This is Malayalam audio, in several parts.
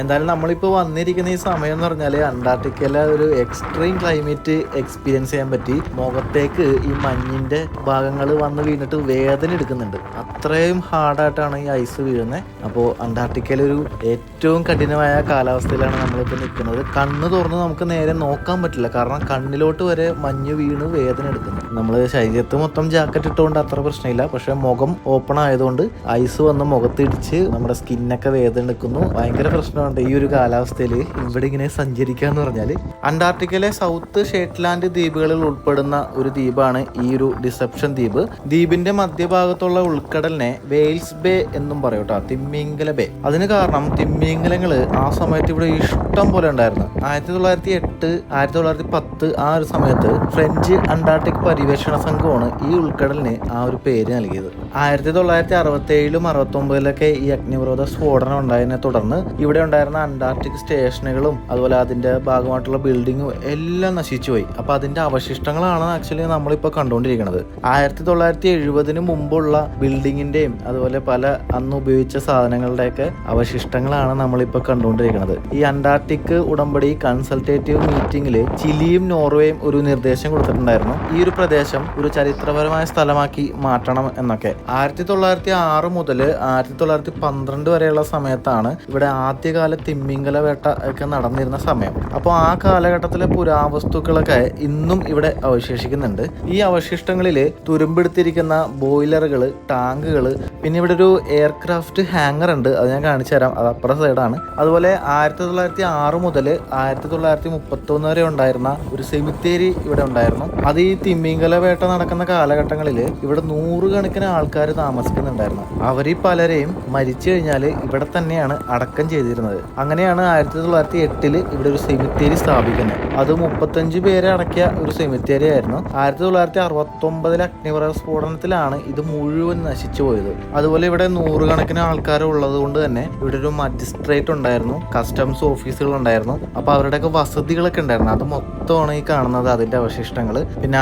എന്തായാലും നമ്മളിപ്പോൾ വന്നിരിക്കുന്ന ഈ സമയം എന്ന് പറഞ്ഞാൽ അന്റാർട്ടിക്കയിലെ ഒരു എക്സ്ട്രീം ക്ലൈമറ്റ് എക്സ്പീരിയൻസ് ചെയ്യാൻ പറ്റി. മുഖത്തേക്ക് ഈ മഞ്ഞിന്റെ ഭാഗങ്ങൾ വന്ന് വീണിട്ട് വേദന എടുക്കുന്നുണ്ട്. അത്രയും ഹാർഡായിട്ടാണ് ഈ ഐസ് വീഴുന്നത് അപ്പോൾ അന്റാർട്ടിക്കയിലെ ഒരു ഏറ്റവും കഠിനമായ കാലാവസ്ഥയിലാണ് നമ്മളിപ്പോൾ നിൽക്കുന്നത്. കണ്ണ് തുറന്ന് നമുക്ക് നേരെ നോക്കാൻ പറ്റില്ല. കാരണം കണ്ണിലോട്ട് വരെ മഞ്ഞ് വീണ് വേദന എടുക്കുന്നു. നമ്മൾ ശരീരത്ത് മൊത്തം ജാക്കറ്റ് ഇട്ടുകൊണ്ട് അത്ര പ്രശ്നമില്ല. പക്ഷെ മുഖം ഓപ്പൺ ആയതുകൊണ്ട് ഐസ് വന്ന് മുഖത്തിടിച്ച് നമ്മുടെ സ്കിന്നൊക്കെ വേദന എടുക്കുന്നു ഭയങ്കര പ്രശ്നമുണ്ട് ഈ ഒരു കാലാവസ്ഥയിൽ ഇവിടെ ഇങ്ങനെ സഞ്ചരിക്കുക എന്ന് പറഞ്ഞാൽ അന്റാർട്ടിക്കയിലെ സൗത്ത് ഷേറ്റ്ലാൻഡ് ദ്വീപുകളിൽ ഉൾപ്പെടുന്ന ഒരു ദ്വീപാണ് ഈ ഒരു ഡിസെപ്ഷൻ ദ്വീപ്. ദ്വീപിന്റെ മധ്യഭാഗത്തുള്ള ഉൾക്കടലിനെ വെയിൽസ് ബേ എന്നും പറയും കേട്ടോ. തിമ്മിങ്കല ബേ. അതിന് കാരണം തിമ്മിങ്കലങ്ങൾ ആ സമയത്ത് ഇവിടെ ഇഷ്ടം പോലെ ഉണ്ടായിരുന്നു. ആയിരത്തി തൊള്ളായിരത്തി എട്ട് ആയിരത്തി തൊള്ളായിരത്തി പത്ത് ആ ഒരു സമയത്ത് ഫ്രഞ്ച് അന്റാർട്ടിക് പരിവേഷണ സംഘമാണ് ഈ ഉൾക്കടലിന് ആ ഒരു പേര് നൽകിയത്. ആയിരത്തി തൊള്ളായിരത്തി അറുപത്തി ഏഴിലും അറുപത്തി ഒമ്പതിലൊക്കെ ഈ അഗ്നിപർവത സ്ഫോടനം ഉണ്ടായതിനെ തുടർന്ന് ഇവിടെ ഉണ്ടായിരുന്ന അന്റാർട്ടിക് സ്റ്റേഷനുകളും അതുപോലെ അതിന്റെ ഭാഗമായിട്ടുള്ള ബിൽഡിങ്ങും എല്ലാം നശിച്ചുപോയി അപ്പൊ അതിന്റെ അവശിഷ്ടങ്ങളാണ് ആക്ച്വലി നമ്മളിപ്പോൾ കണ്ടുകൊണ്ടിരിക്കുന്നത്. ആയിരത്തി തൊള്ളായിരത്തി എഴുപതിന് മുമ്പുള്ള ബിൽഡിങ്ങിന്റെയും അതുപോലെ പല അന്ന് ഉപയോഗിച്ച സാധനങ്ങളുടെയൊക്കെ അവശിഷ്ടങ്ങളാണ് നമ്മളിപ്പോൾ കണ്ടുകൊണ്ടിരിക്കുന്നത്. ഈ അന്റാർട്ടിക് ഉടമ്പടി കൺസൾട്ടേറ്റീവ് മീറ്റിംഗിൽ ചിലിയും നോർവേയും ഒരു നിർദ്ദേശം കൊടുത്തിട്ടുണ്ടായിരുന്നു. ഈ ഒരു പ്രദേശം ഒരു ചരിത്രപരമായ സ്ഥലമാക്കി മാറ്റണം എന്നൊക്കെ. ആയിരത്തി തൊള്ളായിരത്തി ആറ് മുതൽ ആയിരത്തി തൊള്ളായിരത്തി പന്ത്രണ്ട് വരെയുള്ള സമയത്താണ് ഇവിടെ ആദ്യകാല തിമ്മിങ്കല വേട്ട ഒക്കെ നടന്നിരുന്ന സമയം. അപ്പോൾ ആ കാലഘട്ടത്തിലെ പുരാവസ്തുക്കളൊക്കെ ഇന്നും ഇവിടെ അവശേഷിക്കുന്നുണ്ട്. ഈ അവശിഷ്ടങ്ങളിൽ തുരുമ്പെടുത്തിരിക്കുന്ന ബോയിലറുകൾ ടാങ്കുകൾ പിന്നെ ഇവിടെ ഒരു എയർക്രാഫ്റ്റ് ഹാങ്ങർ ഉണ്ട് അത് ഞാൻ കാണിച്ചു തരാം അത് അപ്പുറ സൈഡാണ് അതുപോലെ ആയിരത്തി തൊള്ളായിരത്തി ആറ് മുതൽ ആയിരത്തി തൊള്ളായിരത്തി മുപ്പത്തൊന്ന് വരെ ഉണ്ടായിരുന്ന ഒരു സെമിത്തേരി ഇവിടെ ഉണ്ടായിരുന്നു. അത് ഈ തിമ്മിങ്കല വേട്ട നടക്കുന്ന കാലഘട്ടങ്ങളിൽ ഇവിടെ നൂറുകണക്കിന് ആൾക്കാർ താമസിക്കുന്നുണ്ടായിരുന്നു. അവരിൽ പലരെയും മരിച്ചു കഴിഞ്ഞാൽ ഇവിടെ തന്നെയാണ് അടക്കം ചെയ്തിരുന്നത്. അങ്ങനെയാണ് ആയിരത്തി തൊള്ളായിരത്തി എട്ടിൽ ഇവിടെ ഒരു സെമിത്തേരി സ്ഥാപിക്കുന്നത്. അത് മുപ്പത്തഞ്ച് പേരെ അടക്കിയ ഒരു സെമിത്തേരി ആയിരുന്നു. ആയിരത്തി തൊള്ളായിരത്തി അറുപത്തി ഒമ്പതിലെ അഗ്നിപർവ സ്ഫോടനത്തിലാണ് ഇത് മുഴുവൻ നശിച്ചു പോയത്. അതുപോലെ ഇവിടെ നൂറുകണക്കിന് ആൾക്കാർ ഉള്ളത് കൊണ്ട് തന്നെ ഇവിടെ ഒരു മജിസ്ട്രേറ്റ് ഉണ്ടായിരുന്നു കസ്റ്റംസ് ഓഫീസുകൾ ഉണ്ടായിരുന്നു. അപ്പൊ അവരുടെയൊക്കെ വസതികളൊക്കെ ഉണ്ടായിരുന്നു. അത് മൊത്തമാണ് ഈ കാണുന്നത് അതിന്റെ അവശിഷ്ടങ്ങൾ പിന്നെ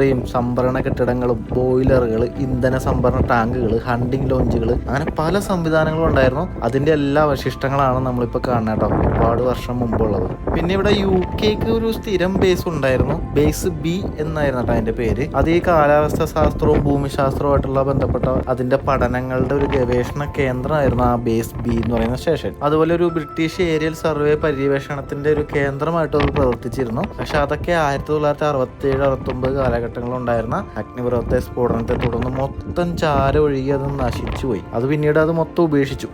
ആശുപത്രിയും സംഭരണ കെട്ടിടങ്ങളും ബോയിലറുകൾ ഇന്ധന സംഭരണ ടാങ്കുകൾ ഹണ്ടിങ് ലോഞ്ചുകൾ അങ്ങനെ പല സംവിധാനങ്ങളും ഉണ്ടായിരുന്നു. അതിന്റെ എല്ലാ അവശിഷ്ടങ്ങളാണ് നമ്മളിപ്പോൾ കാണുന്നത് കേട്ടോ. ഒരുപാട് വർഷം മുമ്പുള്ളത്. പിന്നെ ഇവിടെ യു കെക്ക് ഒരു സ്ഥിരം ബേസ് ഉണ്ടായിരുന്നു. ബേസ് ബി എന്നായിരുന്നു കേട്ടോ അതിന്റെ പേര്. അത് ഈ കാലാവസ്ഥ ശാസ്ത്രവും ഭൂമിശാസ്ത്രവുമായിട്ടുള്ള ബന്ധപ്പെട്ട അതിന്റെ പഠനങ്ങളുടെ ഒരു ഗവേഷണ കേന്ദ്രമായിരുന്നു ആ ബേസ് ബി എന്ന് പറയുന്ന സ്റ്റേഷൻ അതുപോലെ ഒരു ബ്രിട്ടീഷ് ഏരിയൽ സർവേ പര്യവേഷണത്തിന്റെ ഒരു കേന്ദ്രമായിട്ട് അത് പ്രവർത്തിച്ചിരുന്നു. പക്ഷെ അതൊക്കെ ആയിരത്തി തൊള്ളായിരത്തി അറുപത്തി ഏഴ് അറുപത്തി ഒമ്പത് കാലഘട്ടങ്ങളിലുണ്ടായിരുന്ന അഗ്നിപർവത്തെ സ്ഫോടനത്തെ തുടർന്ന് മൊത്തം ചാര ഒഴുകി അത് നശിച്ചുപോയി. അത് പിന്നീട് അത് മൊത്തം ഉപേക്ഷിച്ചു.